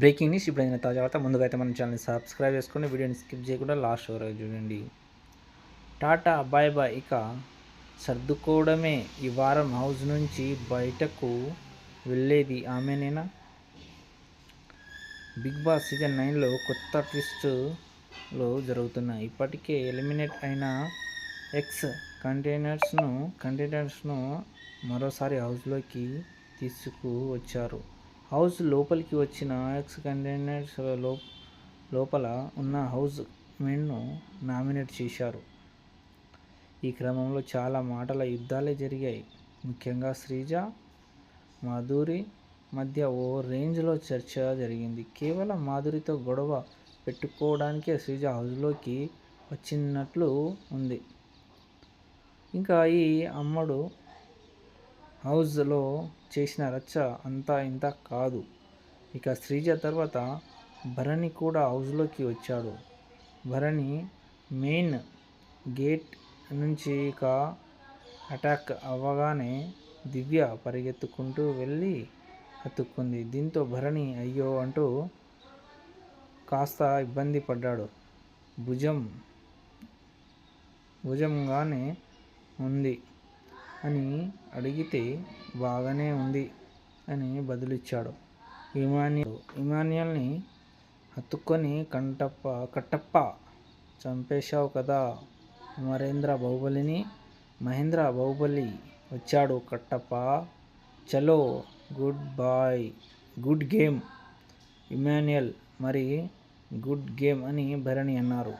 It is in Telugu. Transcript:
బ్రేకింగ్ న్యూస్ ఇప్పుడైన తాజా వార్త ముందుగా అయితే మన ఛానల్ని సబ్స్క్రైబ్ చేసుకుని వీడియోని స్కిప్ చేయకుండా లాస్ట్ వరకు చూడండి. టాటా బాయ్ బాయ్ ఇక సర్దుకోవడమే. ఈ వారం హౌస్ నుంచి బయటకు వెళ్ళేది ఆమెనేనా? బిగ్ బాస్ సీజన్ నైన్లో కొత్త ట్విస్టులో జరుగుతున్నాయి. ఇప్పటికే ఎలిమినేట్ అయిన ఎక్స్ కంటైనర్స్ను కంటైనర్స్ను మరోసారి హౌస్లోకి తీసుకువచ్చారు. హౌస్ లోపలికి వచ్చిన ఎక్స్ కంటైనర్స్లో లోపల ఉన్న హౌస్ మెన్ను నామినేట్ చేశారు. ఈ క్రమంలో చాలా మాటల యుద్ధాలే జరిగాయి. ముఖ్యంగా శ్రీజ మాధురి మధ్య ఓ రేంజ్లో చర్చ జరిగింది. కేవలం మాధురితో గొడవ పెట్టుకోవడానికే శ్రీజ హౌస్లోకి వచ్చినట్లు ఉంది. ఇంకా ఈ అమ్మడు హౌజ్లో చేసిన రచ్చ అంతా ఇంత కాదు. ఇక శ్రీజ తర్వాత భరణి కూడా హౌస్లోకి వచ్చాడు. భరణి మెయిన్ గేట్ నుంచి ఇక అటాక్ అవ్వగానే దివ్య పరిగెత్తుకుంటూ వెళ్ళి హత్తుకుంది. దీంతో భరణి అయ్యో అంటూ కాస్త ఇబ్బంది పడ్డాడు. భుజం భుజంగానే ఉంది. అని అడిగితే బాగానే ఉంది అని బదులిచ్చాడు. ఇమాన్యుల్ ఇమాన్యుల్ని హత్తుకొని కంటప్ప కట్టప్ప చంపేశావు కదా అమరేంద్ర బాహుబలిని? మహేంద్ర బాహుబలి వచ్చాడు కట్టప్ప. చలో good boy good game Emmanuel. మరి గుడ్ గేమ్ అని భరణి అన్నారు.